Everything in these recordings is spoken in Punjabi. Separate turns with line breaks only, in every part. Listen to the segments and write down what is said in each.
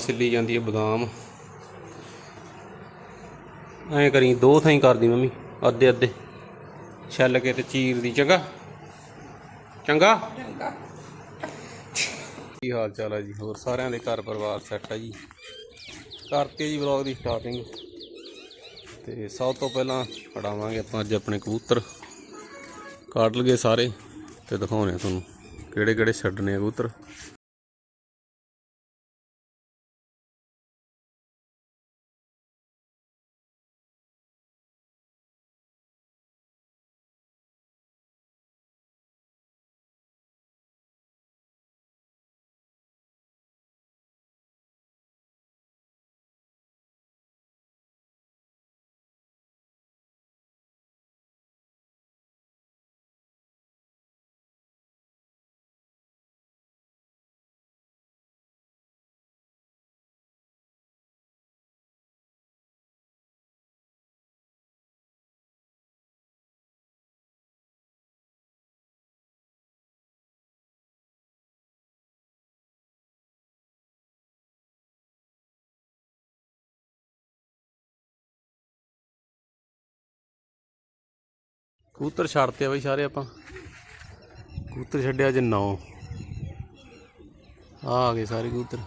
ਸਿੱਲੀ ਜਾਂਦੀ ਹੈ ਬਦਾਮ। ਐਂ ਕਰੀ ਦੋ ਥਾਈ ਕਰਦੀ ਮੰਮੀ ਅੱਧੇ ਅੱਧੇ। ਛੱਲ ਕੇ ਤੇ ਚੀਰ ਦੀ ਚੰਗਾ? ਚੰਗਾ? ਕੀ ਹਾਲ ਚਾਲ ਹੈ ਜੀ? ਹੋਰ ਸਾਰਿਆਂ ਦੇ ਘਰ ਪਰਿਵਾਰ ਸੈੱਟ ਹੈ ਜੀ? ਕਰਤੇ ਜੀ ਵਲੌਗ ਦੀ ਸਟਾਰਟਿੰਗ ਤੇ ਸਭ ਤੋਂ ਪਹਿਲਾਂ ਫੜਾਵਾਂਗੇ ਆਪਾਂ ਅੱਜ ਆਪਣੇ ਕਬੂਤਰ। ਕੱਢ ਲਗੇ ਸਾਰੇ ਤੇ ਦਿਖਾਉਣੇ ਤੁਹਾਨੂੰ ਕਿਹੜੇ ਕਿਹੜੇ ਛੱਡਣੇ ਆ ਕਬੂਤਰ। ਕਬੂਤਰ ਛੱਡਤੇ ਆ ਬਈ ਸਾਰੇ ਆਪਾਂ। ਕਬੂਤਰ ਛੱਡਿਆ ਜੇ 9 ਆ ਆ ਗਏ ਸਾਰੇ ਕਬੂਤਰ।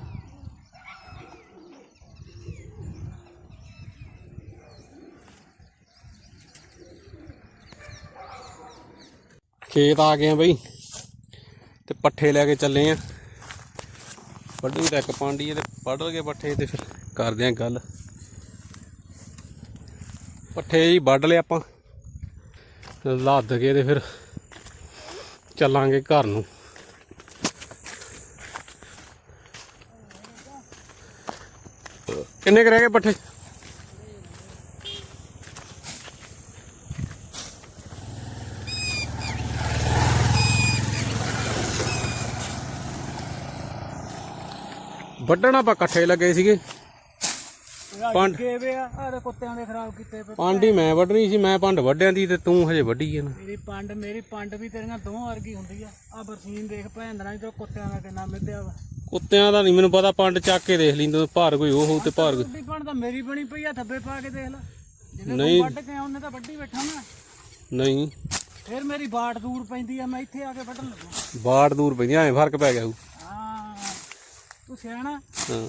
ਖੇਤ ਆ ਗਏ ਆ ਬਈ ਤੇ ਪੱਠੇ ਲੈ ਕੇ ਚੱਲੇ ਆ। ਵੱਢੂ ਤਾਂ ਇੱਕ ਪਾਂਡੀ ਤੇ ਵੱਢ ਲਗੇ ਪੱਠੇ ਤੇ ਫਿਰ ਕਰਦੇ ਆ ਗੱਲ। ਪੱਠੇ ਜੀ ਵੱਢ ਲਏ ਆਪਾਂ। ਲੱਦ ਕੇ ਤੇ ਫਿਰ ਚੱਲਾਂਗੇ ਘਰ ਨੂੰ। ਕਿੰਨੇ ਕੁ ਰਹਿ ਗਏ ਪੱਠੇ? ਵੱਢਣ ਆਪਾਂ ਇਕੱਠੇ ਲੱਗੇ ਸੀਗੇ। ਪੰਡ
ਕੇ ਵੇ ਆ? ਆਹ ਕੁੱਤਿਆਂ ਦੇ ਖਰਾਬ ਕੀਤੇ ਪਏ
ਪਾਂਡੀ ਮੈਂ ਵੱਢਣੀ ਸੀ ਮੈਂ ਪੰਡ ਵੱਢਿਆਂ ਦੀ ਤੇ ਤੂੰ ਹਜੇ ਵੱਢੀ ਹੈ ਨਾ।
ਮੇਰੀ ਪੰਡ ਮੇਰੀ ਪੰਡ ਵੀ ਤੇਰੀਆਂ ਦੋਹਾਂ ਵਰਗੀ ਹੁੰਦੀ ਆ। ਆ ਬਰਸੀਨ ਦੇਖ ਭੈਂਦਰਾਂ ਜੋ ਕੁੱਤਿਆਂ ਦਾ ਕਿੰਨਾ ਮਿੱਧਿਆ ਵਾ।
ਕੁੱਤਿਆਂ ਦਾ ਨਹੀਂ ਮੈਨੂੰ ਪਤਾ ਪੰਡ ਚੱਕ ਕੇ ਦੇਖ ਤੂੰ ਭਾਰ ਕੋਈ ਉਹ ਹੋਊ ਤੇ ਭਾਰ ਕੋਈ
ਪੰਡ ਤਾਂ ਮੇਰੀ ਬਣੀ ਪਈ ਆ ਥੱਬੇ ਪਾ ਕੇ ਦੇਖ ਲੈ। ਜਿਹਨੇ ਵੱਢ ਕੇ ਉਹਨੇ ਤਾਂ ਵੱਢੀ ਬੈਠਾ ਨਾ।
ਨਹੀਂ।
ਫਿਰ ਮੇਰੀ ਬਾਟ ਦੂਰ ਪੈਂਦੀ ਆ ਮੈਂ ਇੱਥੇ ਆ ਕੇ ਵੱਢਣ ਲੱਗਾ।
ਬਾੜ ਦੂਰ ਪੈਂਦੀਆਂ ਐ ਫ਼ਰਕ ਪੈ ਗਿਆ ਹੋਊ।
ਹਾਂ। ਤੂੰ ਸਿਆਣਾ।
ਹਾਂ।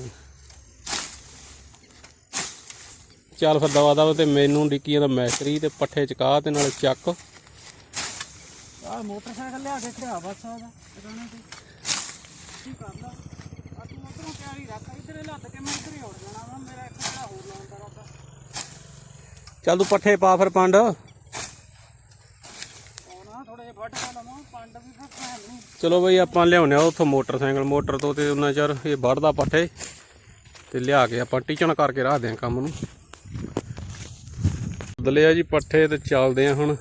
ਚੱਲ ਫਿਰ ਦਵਾ ਦਵਾ ਤੇ ਮੈਨੂੰ ਡਿੱਕੀ ਜਾਂਦਾ ਮੈਸਰੀ ਤੇ ਪੱਠੇ ਚਕਾ ਤੇ ਨਾਲ ਚੱਕ।
ਆ ਮੋਟਰਸਾਈਕਲ ਲਿਆ ਕੇ ਖੜਾ ਬਸ ਆਦਾ ਟਿਕਾਣੇ ਤੇ ਕੀ ਕਰਦਾ ਆ ਤੂੰ ਉਧਰੋਂ ਤਿਆਰੀ ਰੱਖ ਇਧਰੇ ਲੱਦ ਕੇ ਮੈਂ ਇਧਰੇ ਉੱਡ ਜਾਣਾ ਵਾ ਮੇਰਾ ਇੱਕ ਜਿਹੜਾ ਹੋਰ ਲਾਉਣ ਦਾ ਰੱਦਾ।
ਚੱਲ ਤੂੰ ਪੱਠੇ ਪਾ ਫਿਰ ਪੰਡ। ਚਲੋ ਬਈ ਆਪਾਂ ਲਿਆਉਨੇ ਆ ਉੱਥੋਂ ਮੋਟਰਸਾਈਕਲ ਮੋਟਰ ਤੋਂ ਤੇ ਉਹਨਾਂ ਚਿਰ ਇਹ ਵੱਢਦਾ ਪੱਠੇ। ਤੇ ਲਿਆ ਕੇ ਆਪਾਂ ਟੀਚਣ ਕਰਕੇ ਰੱਖਦੇ ਆ ਕੰਮ ਨੂੰ। ਬਦਲੇ ਆ ਜੀ, ਪੱਠੇ ਤੇ ਚੱਲਦੇ ਆ ਹੁਣ।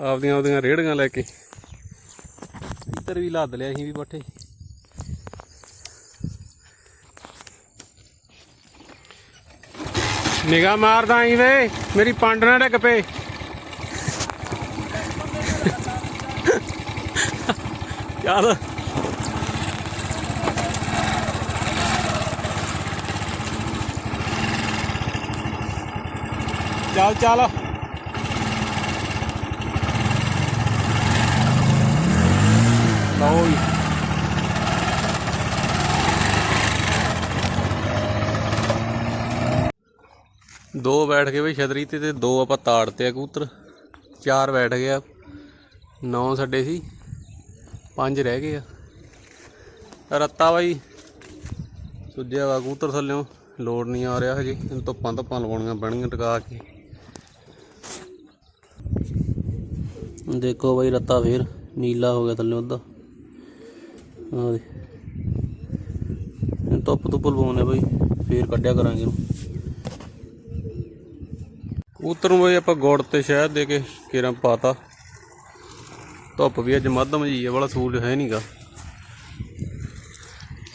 ਆਪਦੀਆਂ ਆਪਦੀਆਂ ਰੇੜੀਆਂ ਲੈ ਕੇ। ਇੱਧਰ ਵੀ ਲੱਦ ਲਿਆ ਅਸੀਂ ਵੀ ਪੱਠੇ। ਨਿਗਾ ਮਾਰਦਾ ਆਈ ਵੇ, ਮੇਰੀ ਪੰਡ ਨਾ ਡਿੱਗ ਪਏ। ਯਾਰ ਚੱਲ ਚੱਲ। ਲਓ ਜੀ। ਦੋ ਬੈਠ ਗਏ ਬਈ ਛਤਰੀ ਤੇ ਤੇ ਦੋ ਆਪਾਂ ਤਾੜਤੇ ਆ ਕਬੂਤਰ। ਚਾਰ ਬੈਠ ਗਏ ਆ। ਨੌ ਸਾਡੇ ਸੀ। ਪੰਜ ਰਹਿ ਗਏ ਆ। ਰੱਤਾ ਬਾਈ। ਸੁੱਜਿਆ ਵਾ ਕਬੂਤਰ ਥੱਲਿਓਂ ਲੋਡ ਨਹੀਂ ਆ ਰਿਹਾ ਹਜੇ। ਇਹਨੂੰ ਧੁੱਪਾਂ ਧੁੱਪਾਂ ਲਵਾਉਣੀਆਂ ਪੈਣਗੀਆਂ, ਟਿਕਾ ਕੇ। ਦੇਖੋ ਬਾਈ, ਰੱਤਾ ਫੇਰ ਨੀਲਾ ਹੋ ਗਿਆ ਥੱਲੇ ਉਹਦਾ ਆ ਦੇ ਇਹ ਧੁੱਪ ਧੁੱਪ ਲਵਾਉਣੇ ਬਾਈ, ਫੇਰ ਕੱਢਿਆ ਕਰਾਂਗੇ ਇਹਨੂੰ। ਕਬੂਤਰ ਨੂੰ ਬਈ ਆਪਾਂ ਗੁੜ ਤੇ ਸ਼ਹਿਦ ਦੇ ਕੇ ਕੇਰਾਂ ਪਾਤਾ। ਧੁੱਪ ਵੀ ਅੱਜ ਮੱਧਮ ਜੀ ਹੈ ਵਾਲਾ ਸੂਰਜ ਹੈ ਨਹੀਂਗਾ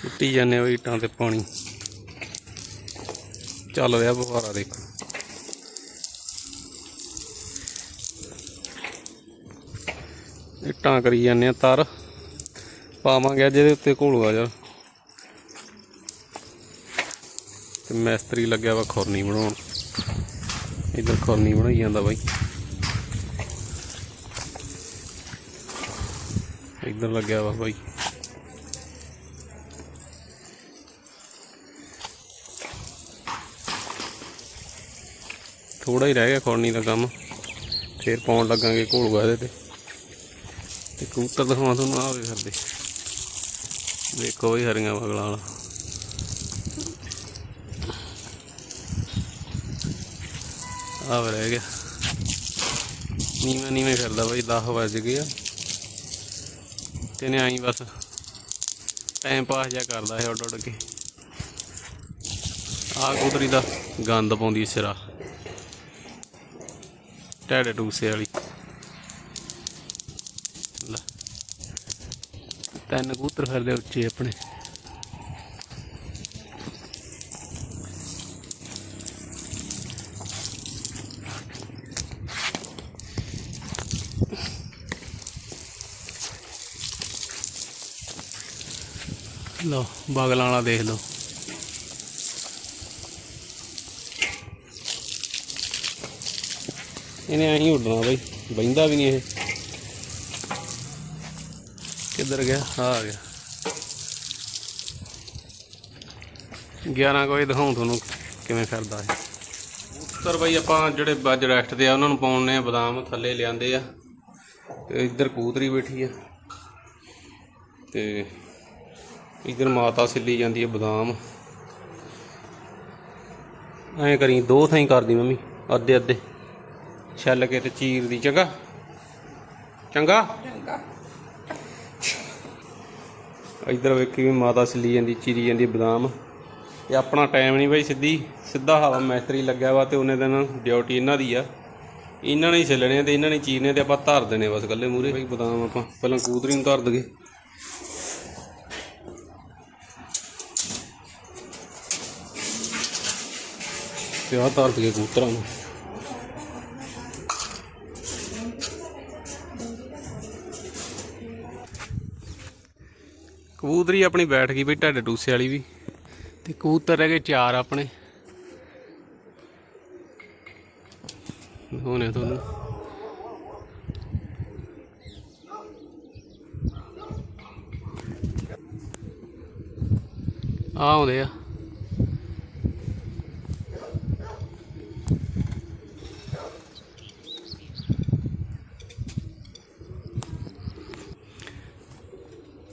ਉੱਟੀ ਜਾਂਦੇ ਆ ਇੱਟਾਂ ਤੇ ਪਾਣੀ। ਚੱਲ ਰਿਹਾ ਬੁਖਾਰਾ ਦੇਖੋ। ਇੱਟਾਂ ਕਰੀ ਜਾਂਦੇ ਆ, ਤਰ। ਪਾਵਾਂਗੇ ਜਿਹਦੇ ਉੱਤੇ ਘੋਲੂਗਾ ਯਾਰ। ਤੇ ਮਿਸਤਰੀ ਲੱਗਿਆ ਵਾ ਖੁਰਨੀ ਬਣਾਉਣ। ਇੱਧਰ ਖੁਰਨੀ ਬਣਾਈ ਜਾਂਦਾ ਬਾਈ। ਇੱਧਰ ਲੱਗਿਆ ਵਾ ਬਾਈ। ਥੋੜਾ ਹੀ ਰਹਿ ਗਿਆ ਖੁਰਨੀ ਦਾ ਕੰਮ। ਫੇਰ ਪਾਉਣ ਲੱਗਾਂਗੇ ਘੋਲੂਗਾ ਇਹਦੇ ਤੇ। ਤੇ ਕਬੂਤਰ ਦਿਖਾਵਾਂ ਤੁਹਾਨੂੰ ਆਵੇ ਫਿਰਦੇ ਵੇਖੋ ਬਈ ਹਰੀਆਂ ਬਗਲਾਂ ਵਾਲਾ। ਆ ਰਹਿ ਗਿਆ। ਨੀਵੇਂ ਨੀਵੇਂ ਫਿਰਦਾ ਬਈ 10 ਵੱਜ ਗਏ ਆ। ਤੇ ਨੇ ਆਈ ਬਸ ਟਾਈਮ ਪਾਸ ਜਿਹਾ ਕਰਦਾ ਹੈ ਉੱਡ ਉੱਡ ਕੇ। ਆ ਕੁਦਰੀ ਦਾ ਗੰਦ ਪਾਉਂਦੀ ਸਿਰਾ। ਟੈਡੇ ਟੂਸੇ ਵਾਲੀ। ਤਿੰਨ ਕਬੂਤਰ ਫਿਰਦੇ ਉੱਚੇ ਆਪਣੇ। ਲਓ, ਬਗਲਾਂ ਵਾਲਾ ਦੇਖ ਲਓ। ਇਹਨੇ ਐਂ ਹੀ ਉੱਡਣਾ ਬਈ ਬੈਂਦਾ ਵੀ ਨਹੀਂ ਇਹ। ਕਿੱਧਰ ਗਿਆ? ਆ ਗਿਆ। 11 ਕੋਈ ਦਿਖਾਉਂ ਤੁਹਾਨੂੰ ਕਿਵੇਂ ਫਿਰਦਾ ਹੈ ਉੱਤਰ ਬਈ ਆਪਾਂ ਜਿਹੜੇ ਬੱਜ ਰੈਸਟ ਤੇ ਆ ਉਹਨਾਂ ਨੂੰ ਪਾਉਣੇ ਆ ਬਦਾਮ ਥੱਲੇ ਲਿਆਂਦੇ ਆ। ਤੇ ਇੱਧਰ ਕੂਤਰੀ ਬੈਠੀ ਆ। ਤੇ ਇੱਧਰ ਮਾਤਾ ਸਿੱਲੀ ਜਾਂਦੀ ਹੈ ਬਦਾਮ। ਐਂ ਕਰੀ ਦੋ ਥਾਈ ਕਰਦੀ ਮੰਮੀ ਅੱਧੇ ਅੱਧੇ ਛੱਲ ਕੇ ਤੇ ਚੀਰ ਦੀ ਚੰਗਾ? ਚੰਗਾ। ਇੱਧਰ ਵੇਖੀ ਵੀ ਮਾਤਾ ਸਿੱਲੀ ਜਾਂਦੀ, ਚੀਰੀ ਜਾਂਦੀ, ਬਦਾਮ। ਇਹ ਆਪਣਾ ਟਾਈਮ ਨਹੀਂ ਬਈ ਸਿੱਧੀ, ਸਿੱਧਾ ਹਵਾ ਮੈਸਤਰੀ ਲੱਗਿਆ ਵਾ ਤੇ ਉਹਨੇ ਦਿਨ ਡਿਊਟੀ ਇਹਨਾਂ ਦੀ ਆ। ਇਹਨਾਂ ਨੇ ਹੀ ਤੇ ਇਹਨਾਂ ਨੇ ਚੀਰਨੇ ਤੇ ਆਪਾਂ ਧਰ ਦੇਣੇ ਬਸ ਗੱਲੇ ਮੂਰੇ ਬਈ ਬਦਾਮ ਆਪਾਂ ਪਹਿਲਾਂ ਕੂਦਰੀ ਨੂੰ ਧਰ ਦਗੇ ਤੇ ਆਹ ਧਰ ਦਗੇ ਕਬੂਤਰਾਂ ਨੂੰ। ਕਬੂਤਰੀ ਆਪਣੀ ਬੈਠ ਗਈ ਬਈ ਢੱਡ ਟੂਸੇ ਵਾਲੀ ਵੀ। ਤੇ ਕਬੂਤਰ ਰਹਿ ਗਏ ਚਾਰ ਆਪਣੇ। ਹੋਣੇ ਤੁਹਾਨੂੰ। ਆ ਆਉਂਦੇ ਆ।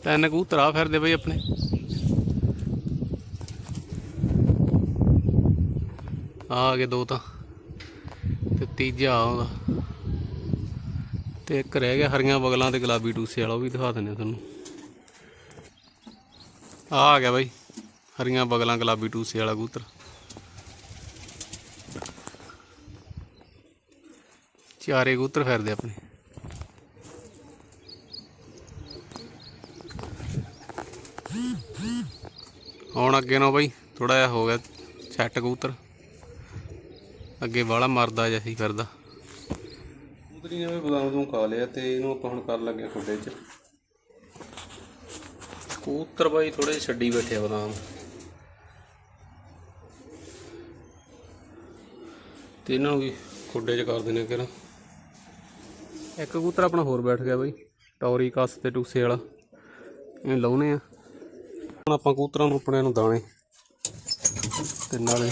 ਤਿੰਨ ਕਬੂਤਰ ਆ ਫਿਰਦੇ ਬਈ ਆਪਣੇ। ਆ ਗਏ ਦੋ ਤਾਂ। ਤੇ ਤੀਜਾ ਆਉਂਦਾ। ਤੇ ਇੱਕ ਰਹਿ ਗਿਆ ਹਰੀਆਂ ਬਗਲਾਂ ਤੇ ਗੁਲਾਬੀ ਟੂਸੇ ਵਾਲਾ, ਉਹ ਵੀ ਦਿਖਾ ਦਿੰਦੇ ਤੁਹਾਨੂੰ। ਆ ਆ ਗਿਆ ਬਾਈ, ਹਰੀਆਂ ਬਗਲਾਂ, ਗੁਲਾਬੀ ਟੂਸੇ ਵਾਲਾ ਕਬੂਤਰ। ਚਾਰੇ ਕਬੂਤਰ ਫਿਰਦੇ ਆਪਣੇ। ਹੁਣ ਅੱਗੇ ਨੂੰ ਬਾਈ ਥੋੜਾ ਜਿਹਾ ਹੋ ਗਿਆ ਸੈੱਟ ਕਬੂਤਰ। ਅੱਗੇ ਵਾਲਾ ਮਰਦਾ ਜਿਹਾ ਸੀ ਫਿਰਦਾ। ਕਬੂਤਰੀ ਨੇ ਵੀ ਬਦਾਮ ਤੋਂ ਖਾ ਲਿਆ ਤੇ ਇਹਨੂੰ ਆਪਾਂ ਹੁਣ ਕਰਨ ਲੱਗੇ ਖੁੱਡੇ 'ਚ। ਕਬੂਤਰ ਬਾਈ ਥੋੜੇ ਛੱਡੀ ਬੈਠੇ ਬਦਾਮ। ਤੇ ਇਹਨਾਂ ਨੂੰ ਵੀ ਖੁੱਡੇ 'ਚ ਕਰ ਦਿੰਦੇ ਕਿਰਾ ਇੱਕ ਕਬੂਤਰ ਆਪਣਾ ਹੋਰ ਬੈਠ ਗਿਆ ਬਾਈ, ਟੌਰੀ ਕਸ ਤੇ ਟੂਸੇ ਵਾਲਾ। ਇਹ ਲਾਉਨੇ ਆ। ਹੁਣ ਆਪਾਂ ਕਬੂਤਰਾਂ ਨੂੰ ਆਪਣਿਆਂ ਨੂੰ ਦਾਣੇ। ਤੇ ਨਾਲੇ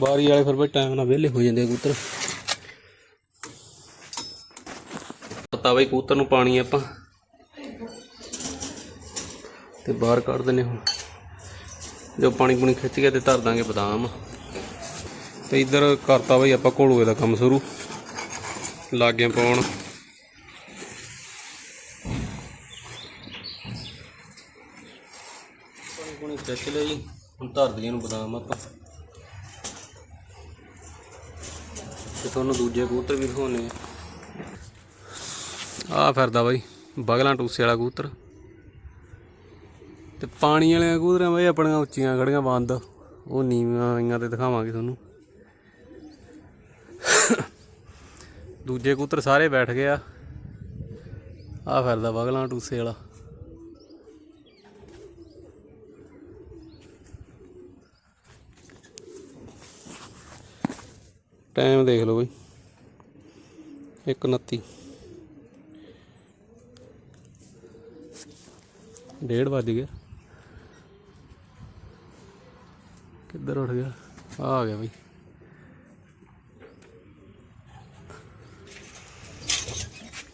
ਬਾਰੀ ਵਾਲੇ ਫਿਰ ਬਈ ਟਾਈਮ ਨਾਲ ਵਿਹਲੇ ਹੋ ਜਾਂਦੇ ਕਬੂਤਰ। ਪਤਾ ਬਈ ਕਬੂਤਰ ਨੂੰ ਪਾਣੀ ਆਪਾਂ। ਤੇ ਬਾਹਰ ਕੱਢ ਦਿੰਨੇ ਹੁਣ। ਜੋ ਪਾਣੀ ਪੂਣੀ ਖਿੱਚ ਗਿਆ ਤੇ ਧਰ ਦਾਂਗੇ ਬਦਾਮ। ਤੇ ਇੱਧਰ ਕਰਤਾ ਬਈ ਆਪਾਂ ਘੋਲੂਏ ਦਾ ਕੰਮ ਸ਼ੁਰੂ। ਲਾਗੇ ਪਾਉਣ ਪਾਣੀ ਪੂਣੀ ਖਿੱਚ ਲਿਆ ਜੀ ਹੁਣ ਧਰ ਦਈਏ ਨੂੰ ਬਦਾਮ ਆਪਾਂ। ਤੇ ਤੁਹਾਨੂੰ ਦੂਜੇ ਕਬੂਤਰ ਵੀ ਦਿਖਾਉਣੇ ਆ। ਆ ਫਿਰਦਾ ਬਾਈ, ਬਗਲਾਂ ਟੂਸੇ ਵਾਲਾ ਕਬੂਤਰ। ਤੇ ਪਾਣੀ ਵਾਲੇ ਕਬੂਤਰਾਂ ਬਾਈ ਆਪਣੀਆਂ ਉੱਚੀਆਂ ਖੜੀਆਂ ਬੰਦ। ਉਹ ਨੀਵੀਆਂ ਆਈਆਂ ਤੇ ਦਿਖਾਵਾਂਗੇ ਤੁਹਾਨੂੰ। ਦੂਜੇ ਕਬੂਤਰ ਸਾਰੇ ਬੈਠ ਗਏ ਆ। ਆ ਫਿਰਦਾ ਬਗਲਾਂ ਟੂਸੇ ਵਾਲਾ। ਟਾਈਮ ਦੇਖ ਲਓ ਬਈ। 1:29 ਡੇਢ ਵੱਜ ਗਿਆ। ਕਿੱਧਰ ਉੱਠ ਗਿਆ? ਆ ਆ ਗਿਆ ਬਈ।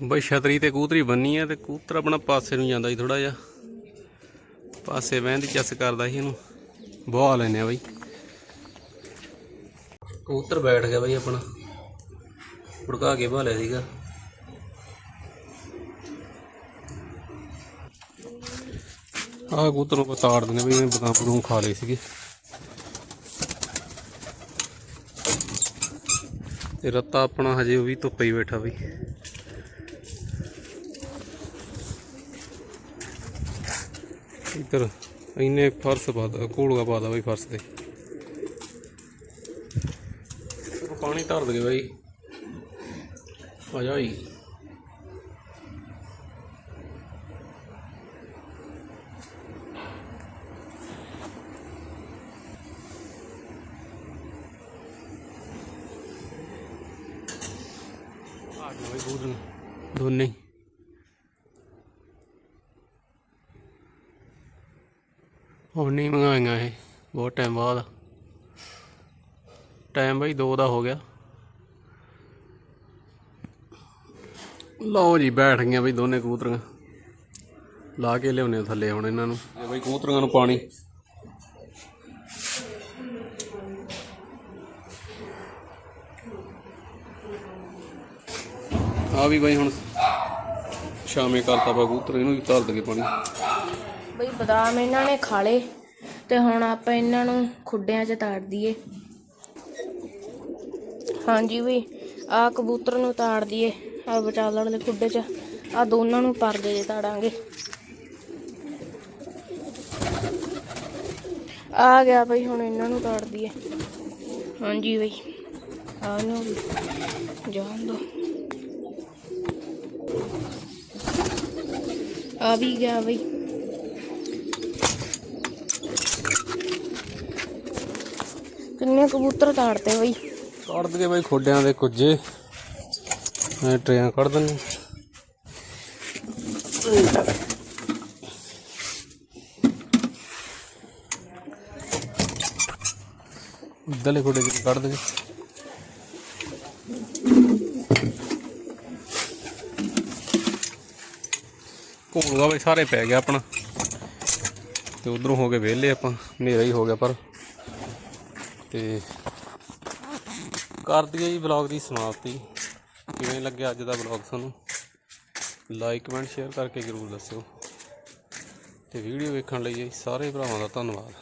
ਬਈ ਛਤਰੀ ਤੇ ਕੂਤਰੀ ਬੰਨੀ ਆ ਤੇ ਕੂਤਰ ਆਪਣਾ ਪਾਸੇ ਨੂੰ ਜਾਂਦਾ ਸੀ ਥੋੜਾ ਜਿਹਾ। ਪਾਸੇ ਬਹਿਣ ਦੀ ਚੱਸ ਕਰਦਾ ਸੀ ਇਹਨੂੰ। ਬਹਾ ਲੈਨੇ ਆ ਬਈ। ਕਬੂਤਰ ਬੈਠ ਗਿਆ ਬਈ ਆਪਣਾ। ਉੜਕਾ ਕੇ ਬਹਾ ਲਿਆ ਸੀਗਾ। ਆਹ ਕਬੂਤਰ ਨੂੰ ਤਾੜ ਦਿੰਦੇ ਬਈ, ਇਹਨੇ ਬਦਾਮ ਬਦੂਮ ਖਾ ਲਏ ਸੀਗੇ। ਤੇ ਰੱਤਾ ਆਪਣਾ ਹਜੇ ਉਹ ਵੀ ਧੁੱਪੇ ਹੀ ਬੈਠਾ ਬਈ। ਇੱਧਰ ਇੰਨੇ ਫਰਸ਼ ਪਾਦਾ ਕੋਲਗਾ ਪਾਦਾ ਬਈ ਫਰਸ਼ ਤੇ। ਪਾਣੀ ਧਰ ਦੇ ਬਈ। ਆ ਜਾਈ ਆ ਗਏ ਬਈ ਬੂਦ ਦੋਨੇ। ਹੀ। ਹੁਣ ਨਹੀਂ ਮੰਗਾਈਆਂ ਇਹ, ਬਹੁਤ ਟਾਈਮ ਬਾਅਦ। ਟਾਈਮ ਬਈ 2 ਦਾ ਹੋ ਗਿਆ। ਲਓ ਜੀ, ਬੈਠ ਗਈਆਂ ਬਈ ਦੋਨੇ ਕਬੂਤਰੀਆਂ। ਲਾ ਕੇ ਲਿਆਉਣੇ ਥੱਲੇ ਹੁਣ ਇਹਨਾਂ ਨੂੰ। ਇਹ ਬਈ ਕਬੂਤਰੀਆਂ ਨੂੰ ਪਾਣੀ ਆ ਵੀ ਬਈ ਹੁਣ ਸ਼ਾਮੇ ਕਰਤਾ ਬਾ ਕਬੂਤਰ ਇਹਨੂੰ ਵੀ ਧਰ ਦਗੇ ਪਾਣੀ।
ਬਈ ਬਦਾਮ ਇਹਨਾਂ ਨੇ ਖਾ ਲਏ ਤੇ ਹੁਣ ਆਪਾਂ ਇਹਨਾਂ ਨੂੰ ਖੁੱਡਿਆਂ 'ਚ ਤਾੜ ਦਈਏ। ਹਾਂਜੀ ਬਈ ਆ ਕਬੂਤਰ ਨੂੰ ਤਾੜ ਦਈਏ ਆ ਵਿਚਾਲਣ ਦੇ ਖੁੱਡੇ 'ਚ। ਆ ਦੋਨਾਂ ਨੂੰ ਪਰਦੇ 'ਚ ਤਾੜਾਂਗੇ। ਆ ਗਿਆ ਬਈ, ਹੁਣ ਇਹਨਾਂ ਨੂੰ ਤਾੜ ਦਈਏ। ਹਾਂਜੀ ਬਈ, ਆ ਨੂੰ ਜਾਣ ਦੋ। ਆ ਵੀ ਗਿਆ ਬਈ। ਕਿੰਨੇ ਕਬੂਤਰ ਤਾੜਤੇ ਬਈ।
ਕੱਢ ਦਗੇ ਬਈ ਖੋਡਿਆਂ ਦੇ ਕੁੱਜੇ। ਐ ਟਰੇਆਂ ਕੱਢ ਦਿੰਨੇ ਦਲੇ ਖੋਡੇ ਚ ਕੱਢ ਦਗੇ ਘੋਲਗਾ ਬਈ ਸਾਰੇ ਪੈ ਗਿਆ ਆਪਣਾ। ਤੇ ਉਧਰੋਂ ਹੋ ਕੇ ਵਿਹਲੇ ਆਪਾਂ। ਹਨੇਰਾ ਹੀ ਹੋ ਗਿਆ ਪਰ। ਤੇ ਕਰ ਦਈਏ ਜੀ ਵਲੌਗ ਦੀ ਸਮਾਪਤੀ। ਕਿਵੇਂ ਲੱਗਿਆ ਅੱਜ ਦਾ ਵਲੌਗ ਤੁਹਾਨੂੰ? ਲਾਈਕ ਕਮੈਂਟ ਸ਼ੇਅਰ ਕਰਕੇ ਜਰੂਰ ਦੱਸਿਓ। ਤੇ ਵੀਡੀਓ ਵੇਖਣ ਲਈ ਸਾਰੇ ਭਰਾਵਾਂ ਦਾ ਧੰਨਵਾਦ।